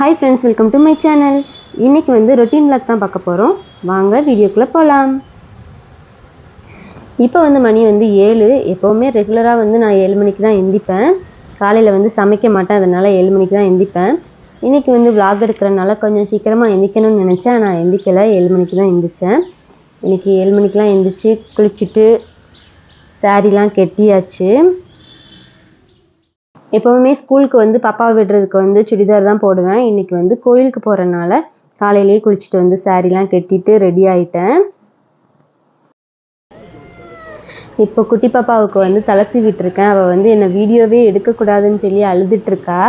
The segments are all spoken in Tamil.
Hi friends welcome to my channel இன்றைக்கி வந்து ரொட்டீன் vlog தான் பார்க்க போகிறோம் வாங்க வீடியோக்குள்ளே போகலாம் இப்போ வந்து மணி வந்து ஏழு. எப்போவுமே ரெகுலராக வந்து நான் ஏழு மணிக்கு தான் எந்திப்பேன். காலையில் வந்து சமைக்க மாட்டேன் அதனால் ஏழு மணிக்கு தான் எந்திப்பேன். இன்றைக்கி வந்து விளாக் எடுக்கிறனால கொஞ்சம் சீக்கிரமாக எந்திக்கணும்னு நினச்சேன். நான் எந்திக்கலை. ஏழு மணிக்கு தான் எந்திரிச்சேன். இன்றைக்கி ஏழு மணிக்கெலாம் எந்திரிச்சு குளிச்சுட்டு சாரீலாம் கெட்டியாச்சு. எப்போவுமே ஸ்கூலுக்கு வந்து பாப்பாவை விடுறதுக்கு வந்து சுடிதார் தான் போடுவேன். இன்றைக்கி வந்து கோயிலுக்கு போகிறனால காலையிலேயே குளிச்சுட்டு வந்து சாரீலாம் கட்டிட்டு ரெடி ஆயிட்டேன். இப்போ குட்டி பாப்பாவுக்கு வந்து தலை சீவிட்டுருக்கேன் அவள் வந்து என்னை வீடியோவே எடுக்கக்கூடாதுன்னு சொல்லி அழுதுட்டுருக்கா.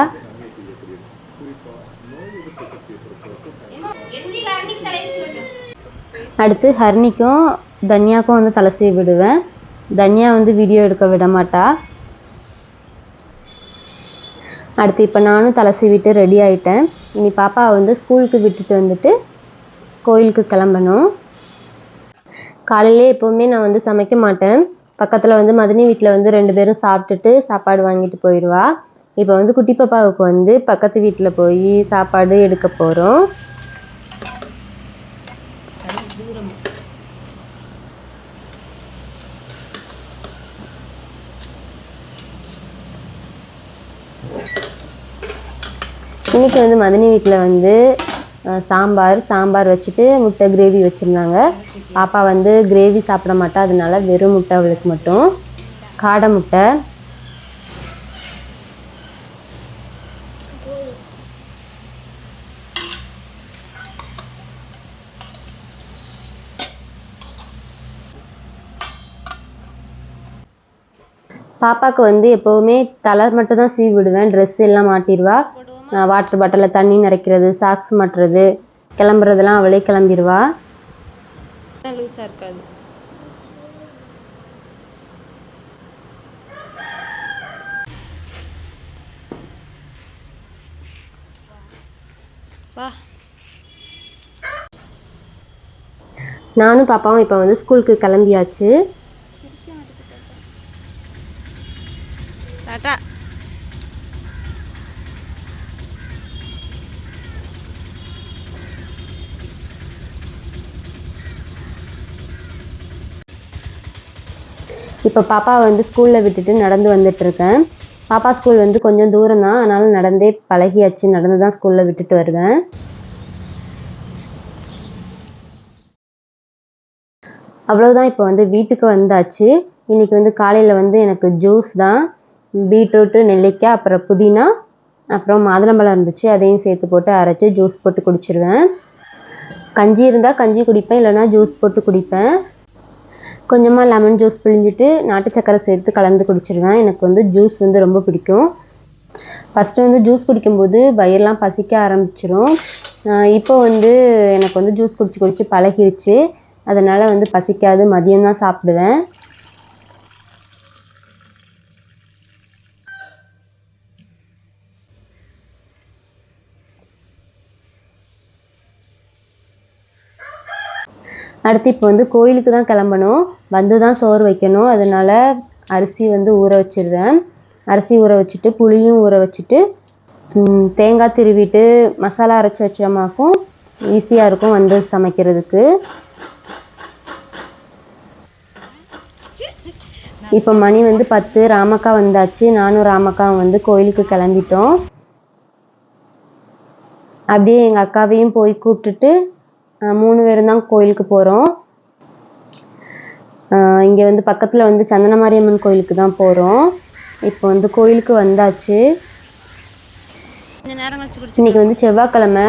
அடுத்து ஹர்னிக்கும் தன்யாக்கும் வந்து தலை சீவி விடுவேன். தன்யா வந்து வீடியோ எடுக்க விட மாட்டா. அடுத்து இப்போ நானும் தலை சீவிட்டு ரெடி ஆயிட்டேன். இனி பாப்பாவை வந்து ஸ்கூலுக்கு விட்டுட்டு வந்துட்டு கோயிலுக்கு கிளம்பணும். காலையிலே எப்போவுமே நான் வந்து சமைக்க மாட்டேன். பக்கத்தில் வந்து மதினி வீட்டில் வந்து ரெண்டு பேரும் சாப்பிட்டுட்டு சாப்பாடு வாங்கிட்டு போயிடுவா. இப்போ வந்து குட்டி பாப்பாவுக்கு வந்து பக்கத்து வீட்டில் போய் சாப்பாடு எடுக்க போகிறோம் இன்னைக்கு வந்து மதினி வீட்டில் வந்து சாம்பார் சாம்பார் வச்சுட்டு முட்டை கிரேவி வச்சுருந்தாங்க. பாப்பா வந்து கிரேவி சாப்பிட மாட்டா அதனால வெறும் முட்டை அவளுக்கு மட்டும். காடை முட்டை. பாப்பாவுக்கு வந்து எப்போவுமே தலை மட்டும் தான் சீவி விடுவேன். ட்ரெஸ் எல்லாம் மாட்டிடுவா வாட்டர் பாட்டிலில் தண்ணி நிறைக்கிறது சாக்ஸ் மாட்டுறது கிளம்புறதெல்லாம் அவளே கிளம்பிடுவா லூஸாக இருக்காது. வா. நானும் பாப்பாவும் இப்போ வந்து ஸ்கூலுக்கு கிளம்பியாச்சு. இப்போ பாப்பா வந்து ஸ்கூலில் விட்டுட்டு நடந்து வந்துட்டு இருக்கேன். பாப்பா ஸ்கூல் வந்து கொஞ்சம் தூரம் தான். அதனால நடந்தே பழகியாச்சு. நடந்து தான் ஸ்கூலில் விட்டுட்டு வருவேன். அவ்வளோதான் இப்போ வந்து வீட்டுக்கு வந்தாச்சு. இன்னைக்கு வந்து காலையில் வந்து எனக்கு ஜூஸ் தான். பீட்ரூட்டு நெல்லிக்காய் அப்புறம் புதினா அப்புறம் மாதுளம்பழம் இருந்துச்சு. அதையும் சேர்த்து போட்டு அரைச்சி ஜூஸ் போட்டு குடிச்சிருவேன். கஞ்சி இருந்தால் கஞ்சி குடிப்பேன். இல்லைன்னா ஜூஸ் போட்டு குடிப்பேன். கொஞ்சமாக லெமன் ஜூஸ் பிழிஞ்சிட்டு நாட்டு சக்கரை சேர்த்து கலந்து குடிச்சிருவேன். எனக்கு வந்து ஜூஸ் வந்து ரொம்ப பிடிக்கும். ஃபஸ்ட்டு வந்து ஜூஸ் குடிக்கும்போது வயிறெலாம் பசிக்க ஆரம்பிச்சிரும். இப்போ வந்து எனக்கு வந்து ஜூஸ் குடிச்சு குடிச்சு பழகிருச்சு. அதனால் வந்து பசிக்காது மதியம் தான் சாப்பிடுவேன். அடுத்து இப்போ வந்து கோயிலுக்கு தான் கிளம்பணும். வந்து தான் சோறு வைக்கணும். அதனால் அரிசி வந்து ஊற வச்சிடுறேன். அரிசி ஊற வச்சுட்டு புளியும் ஊற வச்சுட்டு தேங்காய் திருவிட்டு மசாலா அரைச்சி வச்சோமாக்கும் ஈஸியாக இருக்கும் வந்து சமைக்கிறதுக்கு. இப்போ மணி வந்து பத்து ராமக்கா வந்தாச்சு. நானும் ராமக்காவும் வந்து கோயிலுக்கு கிளம்பிட்டோம். அப்படியே எங்கள் அக்காவையும் போய் கூப்பிட்டுட்டு மூணு பேரும் தான் கோயிலுக்கு போகிறோம் இங்கே வந்து பக்கத்தில் வந்து சந்தனமாரியம்மன் கோயிலுக்கு தான் போகிறோம் இப்போ வந்து கோயிலுக்கு வந்தாச்சு. இன்னைக்கு வந்து செவ்வாய்க்கிழமை.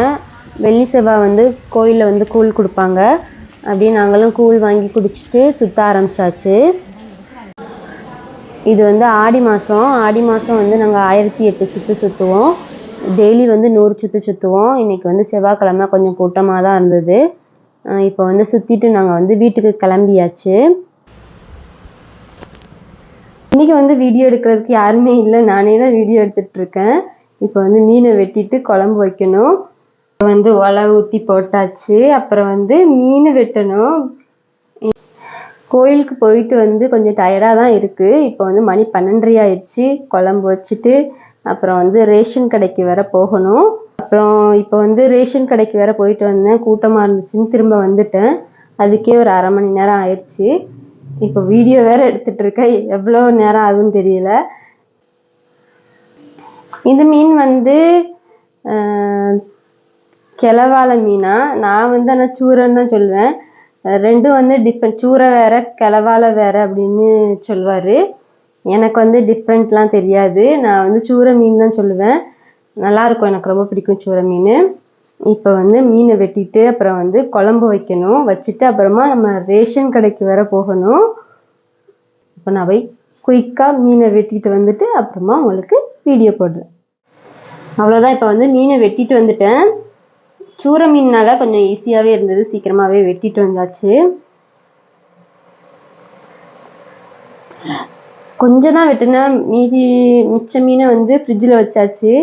வெள்ளி செவ்வாய் வந்து கோயிலில் வந்து கூழ் கொடுப்பாங்க. அப்படியே நாங்களும் கூழ் வாங்கி குடிச்சிட்டு சுற்ற ஆரம்பிச்சாச்சு. இது வந்து ஆடி மாதம் ஆடி மாதம் வந்து நாங்கள் ஆயிரத்தி எட்டு சுற்று சுற்றுவோம் டெய்லி வந்து நூறு சுற்று சுற்றுவோம் இன்னைக்கு வந்து செவ்வாய்க்கிழமை கொஞ்சம் கூட்டமாக தான் இருந்தது இப்போ வந்து சுற்றிட்டு நாங்கள் வந்து வீட்டுக்கு கிளம்பியாச்சு. இன்னைக்கு வந்து வீடியோ எடுக்கிறதுக்கு யாருமே இல்லை. நானே தான் வீடியோ எடுத்துகிட்ருக்கேன் இப்போ வந்து மீனை வெட்டிட்டு குழம்பு வைக்கணும். வந்து ஒலை ஊற்றி போட்டாச்சு. அப்புறம் வந்து மீன் வெட்டணும். கோயிலுக்கு போயிட்டு வந்து கொஞ்சம் டயர்டாக தான் இருக்குது இப்போ வந்து மணி பன்னெண்டரை ஆயிடுச்சு குழம்பு வச்சுட்டு அப்புறம் வந்து ரேஷன் கடைக்கு வேற போகணும். அப்புறம் இப்போ வந்து ரேஷன் கடைக்கு வேற போயிட்டு வந்தேன். கூட்டமாக இருந்துச்சுன்னு திரும்ப வந்துட்டேன். அதுக்கே ஒரு அரை மணி நேரம் ஆயிடுச்சு. இப்போ வீடியோ வேற எடுத்துட்டு இருக்கேன். எவ்வளோ நேரம் ஆகும்னு தெரியல. இந்த மீன் வந்து கிளவால மீனா? நான் வந்து ஆனால் சூரன்னு தான் சொல்லுவேன். ரெண்டும் வந்து டிஃப்ரெண்ட் சூரை வேற கிளவால வேற அப்படின்னு சொல்லுவார் எனக்கு வந்து டிஃப்ரெண்ட்லாம் தெரியாது. நான் வந்து சூரை மீன் தான் சொல்லுவேன். நல்லா இருக்கும் எனக்கு ரொம்ப பிடிக்கும் சூரை மீன். இப்போ வந்து மீனை வெட்டிட்டு அப்புறம் வந்து குழம்பு வைக்கணும். வச்சுட்டு அப்புறமா நம்ம ரேஷன் கடைக்கு வேற போகணும். இப்போ நான் போய் குயிக்காக மீனை வெட்டிட்டு வந்துட்டு அப்புறமா உங்களுக்கு வீடியோ போடுறேன். அவ்வளோதான் இப்போ வந்து மீனை வெட்டிட்டு வந்துட்டேன். சூர மீன்னால கொஞ்சம் ஈஸியாகவே இருந்தது. சீக்கிரமாகவே வெட்டிட்டு வந்தாச்சு. கொஞ்சம் தான் வெட்டினேன் மீதி மிச்ச மீனை வந்து ஃப்ரிட்ஜில் வச்சாச்சு.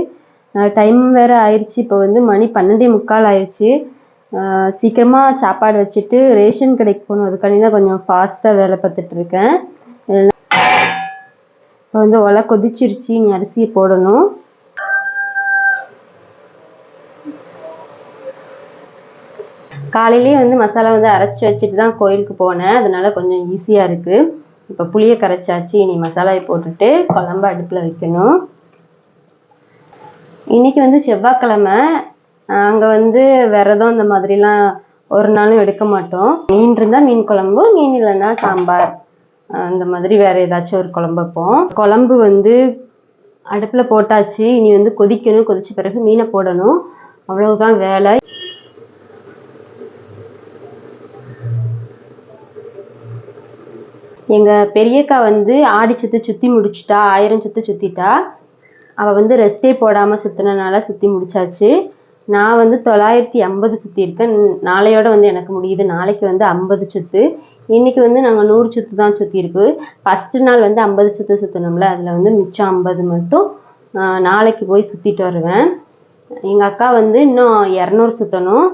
டைம் வேற ஆயிடுச்சு இப்போ வந்து மணி பன்னெண்டே முக்கால் ஆயிடுச்சு சீக்கிரமாக சீக்கிரமா சாப்பாடு வச்சுட்டு ரேஷன் கடைக்கு போகணும். அதுக்காண்டி தான் கொஞ்சம் ஃபாஸ்ட்டாக வேலை பார்த்துட்டு இருக்கேன். இப்போ வந்து ஒலை கொதிச்சிருச்சு. நீ அரிசியை போடணும். காலையிலேயே வந்து மசாலா வந்து அரைச்சி வச்சுட்டு தான் கோயிலுக்கு போனேன். அதனால கொஞ்சம் ஈஸியாக இருக்குது இப்போ புளியை கரைச்சாச்சு இனி மசாலாவை போட்டுட்டு குழம்பு அடுப்பில் வைக்கணும். இன்னைக்கு வந்து செவ்வாய்க்கிழமை. அங்கே வந்து விரதம் இந்த மாதிரிலாம் ஒரு நாளும் எடுக்க மாட்டோம். மீன் இருந்தால் மீன் குழம்பு மீன் இல்லைன்னா சாம்பார். அந்த மாதிரி வேற ஏதாச்சும் ஒரு குழம்பு வைப்போம். குழம்பு வந்து அடுப்பில் போட்டாச்சு. இனி வந்து கொதிக்கணும். கொதிச்ச பிறகு மீனை போடணும். அவ்வளவுதான் வேலை. எங்க பெரியக்கா வந்து ஆடி சுத்து சுத்தி முடிச்சிட்டா ஆயிரம் சுத்து சுத்திட்டா. அவ வந்து ரெஸ்டே போடாம சுற்றினனால சுத்தி முடிச்சாச்சு. நான் வந்து தொள்ளாயிரத்தி ஐம்பது சுத்தி இருக்கேன். நாளையோட வந்து எனக்கு முடியுது. நாளைக்கு வந்து ஐம்பது சுத்து. இன்னைக்கு வந்து நாங்கள் நூறு சுத்து தான் சுத்தி இருக்கு. ஃபர்ஸ்ட் நாள் வந்து ஐம்பது சுத்து சுத்தணும்ல. அதுல வந்து மிச்சம் ஐம்பது மட்டும் நாளைக்கு போய் சுத்திட்டு வருவேன். எங்க அக்கா வந்து இன்னும் இரநூறு சுத்தணும்.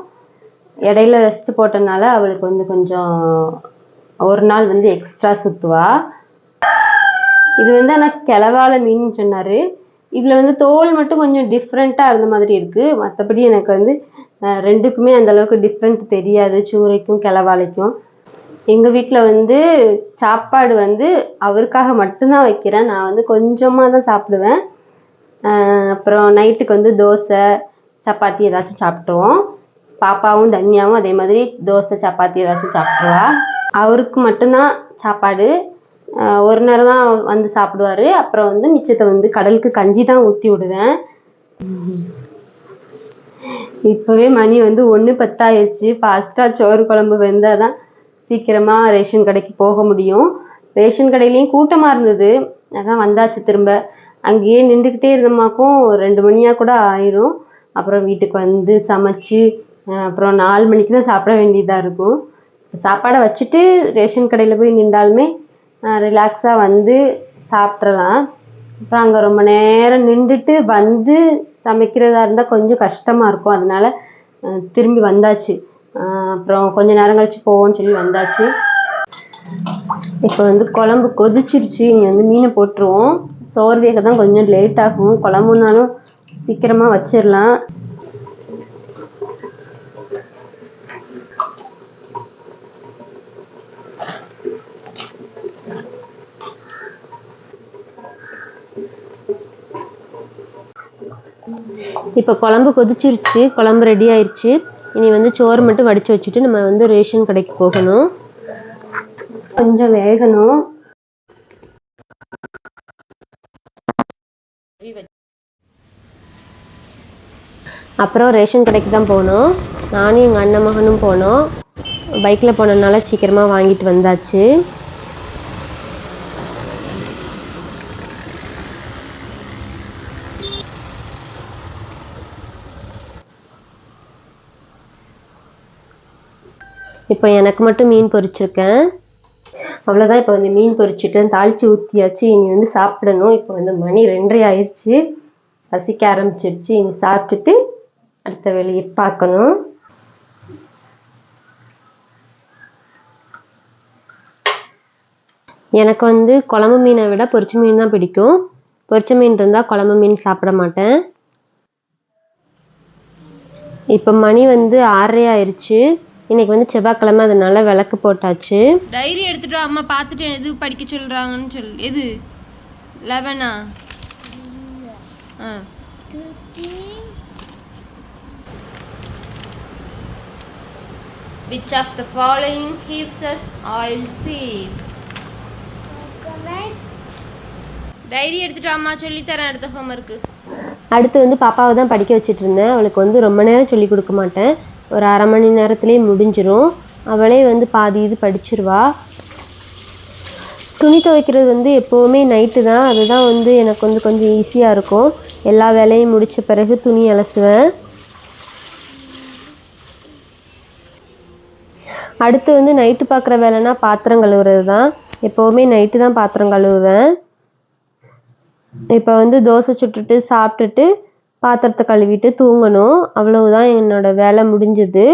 இடையில ரெஸ்ட் போட்டனால அவளுக்கு வந்து கொஞ்சம் ஒரு நாள் வந்து எக்ஸ்ட்ரா சுத்துவா. இது வந்து ஆனால் கிளவால மீன் சொன்னாரு. இதுல வந்து தோல் மட்டும் கொஞ்சம் டிஃப்ரெண்ட்டாக இருந்த மாதிரி இருக்கு. மற்றபடி எனக்கு வந்து ரெண்டுக்குமே அந்த அளவுக்கு டிஃப்ரெண்ட் தெரியாது. சூறைக்கும் கிளவாலைக்கும் எங்க வீட்டில் வந்து சாப்பாடு வந்து அவருக்காக மட்டும்தான் வைக்கிறேன். நான் வந்து கொஞ்சமாக தான் சாப்பிடுவேன் அப்புறம் நைட்டுக்கு வந்து தோசை சப்பாத்தி ஏதாச்சும் சாப்பிட்ருவோம் பாப்பாவும் தன்யாவும் அதே மாதிரி தோசை சப்பாத்தி ஏதாச்சும் சாப்பிட்ருவா அவருக்கு மட்டும்தான் சாப்பாடு. ஒரு நேரம் தான் வந்து சாப்பிடுவாரு. அப்புறம் வந்து மிச்சத்தை வந்து கடலுக்கு கஞ்சி தான் ஊற்றி விடுவேன். இப்போவே மணி வந்து ஒன்று பத்தாயிடுச்சு ஃபாஸ்ட்டாக சோறு குழம்பு வெந்தால் தான் சீக்கிரமாக ரேஷன் கடைக்கு போக முடியும். ரேஷன் கடையிலையும் கூட்டமாக இருந்தது. அதான் வந்தாச்சு திரும்ப. அங்கேயே நின்றுக்கிட்டே இருந்தமாக்கும் ரெண்டு மணியாக கூட ஆயிரும். அப்புறம் வீட்டுக்கு வந்து சமைச்சு அப்புறம் நாலு மணிக்கு தான் சாப்பிட வேண்டியதாக இருக்கும். சாப்பாடை வச்சுட்டு ரேஷன் கடையில் போய் நின்றாலுமே ரிலாக்ஸாக வந்து சாப்பிட்றலாம் அப்புறம் அங்கே ரொம்ப நேரம் நின்றுட்டு வந்து சமைக்கிறதா இருந்தால் கொஞ்சம் கஷ்டமாக இருக்கும். அதனால திரும்பி வந்தாச்சு. அப்புறம் கொஞ்ச நேரம் கழிச்சு போவோம்னு சொல்லி வந்தாச்சு. இப்போ வந்து குழம்பு கொதிச்சிருச்சு. இங்கே வந்து மீனை போட்டுருவோம். சோறு வேக தான் கொஞ்சம் லேட் ஆகும். குழம்புனாலும் சீக்கிரமாக வச்சிடலாம் இப்போ குழம்பு கொதிச்சிருச்சு குழம்பு ரெடி ஆயிடுச்சு இனி வந்து சோறு மட்டும் வடிச்சு வச்சுட்டு நம்ம வந்து ரேஷன் கடைக்கு போகணும். கொஞ்சம் வேகணும். அப்புறம் ரேஷன் கடைக்கு தான் போனோம். நானும் எங்கள் அண்ணன் மகனும் போனோம். பைக்கில் போனதுனால சீக்கிரமாக வாங்கிட்டு வந்தாச்சு. இப்போ எனக்கு மட்டும் மீன் பொரிச்சிருக்கேன். அவ்வளோதான் இப்போ வந்து மீன் பொரிச்சிட்டேன். தாளிச்சு ஊற்றியாச்சு இனி வந்து சாப்பிடணும். இப்போ வந்து மணி ரெண்டரை ஆயிடுச்சு. பசிக்க ஆரம்பிச்சிருச்சு. இனி சாப்பிட்டுட்டு அடுத்த வேலையை பார்க்கணும். எனக்கு வந்து குழம்பு மீனை விட பொரிச்ச மீன் தான் பிடிக்கும். பொரிச்ச மீன் இருந்தால் குழம்பு மீன் சாப்பிட மாட்டேன். இப்போ மணி வந்து ஆறரை ஆயிடுச்சு. இன்னைக்கு வந்து செவ்வாய்க்கிழமை அதனால விளக்கு போட்டாச்சு. டைரி எடுத்துட்டு அம்மா பார்த்துட்டு எது படிக்க சொல்றாங்கன்னு சொல் எது? லெவனா? ஆ. Which of the following gives us oil seeds? Diary எடுத்துட்டு வாம்மா சொல்லி தரேன் அடுத்த ஹோம்ஒர்க்கு அடுத்து வந்து பாப்பாவை தான் படிக்க வச்சுட்டு இருந்தேன். அவளுக்கு வந்து ரொம்ப நேரம் சொல்லி கொடுக்க மாட்டேன். ஒரு அரை மணி நேரத்துலேயே முடிஞ்சிடும் அவளே வந்து பாதி இது படிச்சிருவா. துணி துவைக்கிறது வந்து எப்போவுமே நைட்டு தான். அதுதான் வந்து எனக்கு வந்து கொஞ்சம் ஈஸியாக இருக்கும். எல்லா வேலையும் முடித்த பிறகு துணி அலசுவேன். அடுத்து வந்து நைட்டு பார்க்குற வேலைன்னா பாத்திரம் கழுவுறது தான். எப்போவுமே நைட்டு தான் பாத்திரம் கழுவுவேன். இப்போ வந்து தோசை சுட்டுட்டு சாப்பிட்டுட்டு பாத்திரத்தை கழுவிட்டு தூங்கணும். அவ்வளவுதான் என்னோட வேலை முடிஞ்சது.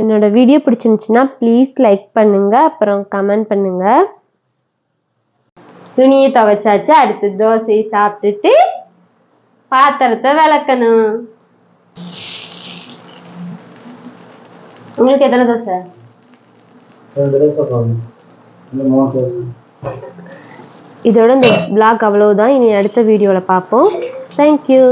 என்னோட வீடியோ பிடிச்சிருந்துச்சுன்னா ப்ளீஸ் லைக் பண்ணுங்க. அப்புறம் கமெண்ட் பண்ணுங்க. துணியை துவைச்சாச்சு. அடுத்து தோசையை சாப்பிட்டுட்டு பாத்திரத்தை விளக்கணும். உங்களுக்கு எத்தனை தோசை? இதோட இந்த vlog அவ்வளவுதான். இனி அடுத்த வீடியோவில் பார்ப்போம். தேங்க்யூ